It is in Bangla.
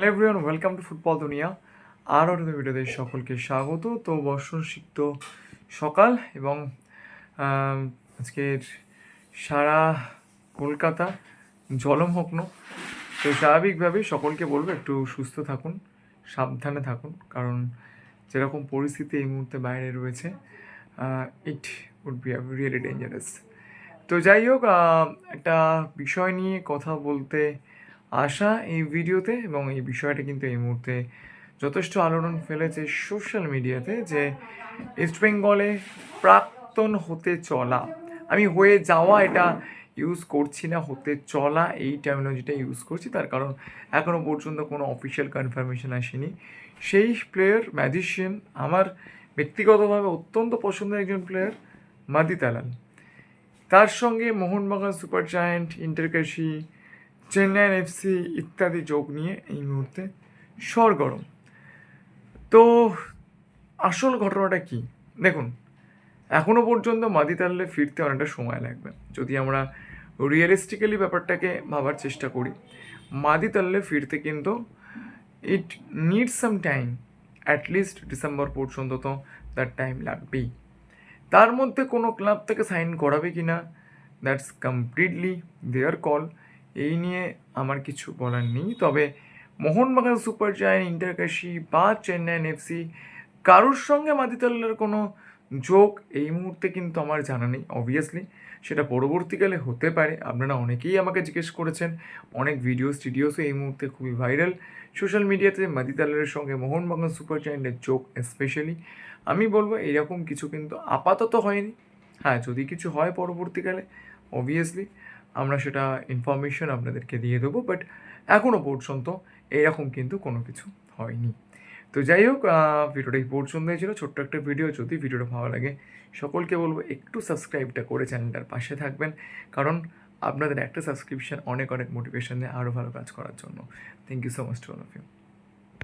Hello everyone welcome to football দুনিয়া আরও একটা ভিডিওতে সকলকে স্বাগত। তো বর্ষণ সিক্ত সকাল এবং আজকের সারা কলকাতা জলমগ্ন। তো স্বাভাবিকভাবেই সকলকে বলব একটু সুস্থ থাকুন, সাবধানে থাকুন, কারণ যেরকম পরিস্থিতি এই মুহূর্তে বাইরে রয়েছে it would be really dangerous তো যাই হোক একটা বিষয় নিয়ে কথা বলতে আসা এই ভিডিওতে এবং এই বিষয়টা কিন্তু এই মুহূর্তে যথেষ্ট আলোড়ন ফেলেছে সোশ্যাল মিডিয়াতে যে ইস্ট বেঙ্গলে প্রাক্তন হতে চলা, আমি হয়ে যাওয়া এটা ইউজ করছি না, হতে চলা এই টার্মিনোলজিটা ইউজ করছি, তার কারণ এখনও পর্যন্ত কোনো অফিসিয়াল কনফার্মেশন আসেনি। সেই প্লেয়ার ম্যাজিশিয়ান আমার ব্যক্তিগতভাবে অত্যন্ত পছন্দের একজন প্লেয়ার মাদি তালাল তার সঙ্গে Mohun Bagan super giant Inter Kashi Chennaiyin FC ইত্যাদি যোগ নিয়ে এই মুহূর্তে সরগরম তো আসল ঘটনাটা কি? দেখুন এখনও পর্যন্ত মাদিতাল্লে ফিরতে অনেকটা সময় লাগবে। যদি আমরা রিয়েলিস্টিক্যালি ব্যাপারটাকে ভাবার চেষ্টা করি মাদিতাল্লে ফিরতে কিন্তু it need some time at least December পর্যন্ত তো তার টাইম লাগবেই। তার মধ্যে কোনো ক্লাব থেকে সাইন করাবে কি না দ্যাটস কমপ্লিটলি দেয়ার কল এই নিয়ে আমার কিছু বলার নেই। তবে মোহনবাগান সুপার জায়ান্ট, ইন্টারকাশি বা চেন্নাইন এফসি কারোর সঙ্গে মাদিতাল্লার কোনো যোগ এই মুহূর্তে কিন্তু আমার জানা নেই অবভিয়াসলি সেটা পরবর্তীকালে হতে পারে। আপনারা অনেকেই আমাকে জিজ্ঞেস করেছেন। অনেক ভিডিওস টিডিওসও এই মুহূর্তে খুবই ভাইরাল সোশ্যাল মিডিয়াতে মাদিতালের সঙ্গে মোহনবাগান সুপার জায়ান্টের যোগ স্পেশালি আমি বলব এরকম কিছু কিন্তু আপাতত হয়নি। হ্যাঁ যদি কিছু হয় পরবর্তীকালে অবভিয়াসলি আমরা সেটা ইনফরমেশন আপনাদেরকে দিয়ে দেবো বাট এখনও পর্যন্ত এরকম কিন্তু কোনো কিছু হয়নি। তো যাই হোক ভিডিওটা এই পর্যন্ত ছিল। ছোট্ট একটা ভিডিও যদি ভিডিওটা ভালো লাগে, সকলকে বলব একটু সাবস্ক্রাইবটা করে চ্যানেলটার পাশে থাকবেন, কারণ আপনাদের একটা সাবস্ক্রিপশান অনেক অনেক মোটিভেশন দেয় আরও ভালো কাজ করার জন্য। Thank you so much to all of you